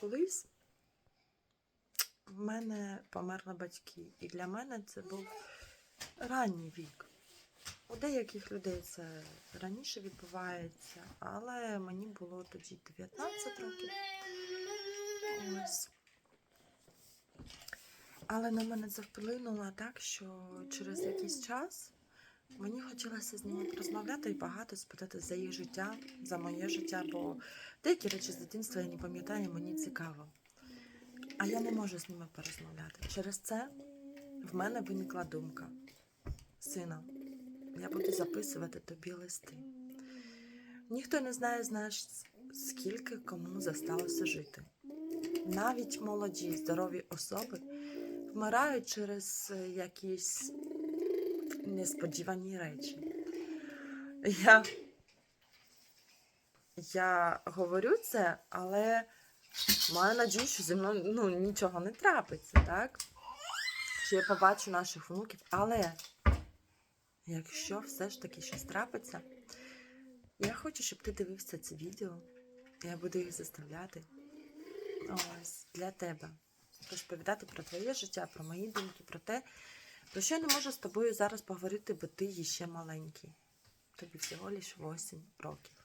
колись в мене померли батьки. І для мене це був ранній вік. У деяких людей це раніше відбувається, але мені було тоді 19 років. Ось. Але на мене це вплинуло так, що через якийсь час мені хотілося з ними розмовляти і багато спитати за їх життя, за моє життя, бо деякі речі з дитинства я не пам'ятаю, мені цікаво. А я не можу з ними порозмовляти. Через це в мене виникла думка: сина, я буду записувати тобі листи. Ніхто не знає, знаєш, скільки кому засталося жити. Навіть молоді, здорові особи вмирають через е, якісь несподівані речі. Я, я говорю це, але маю надію, що зі мною ну, нічого не трапиться, так? Що я побачу наших внуків. Але якщо все ж таки щось трапиться, я хочу, щоб ти дивився це відео. Я буду їх заставляти. Ось для тебе. Розповідати про твоє життя, про мої думки, про те, про що я не можу з тобою зараз поговорити, бо ти є ще маленький. Тобі всього лиш 8 років.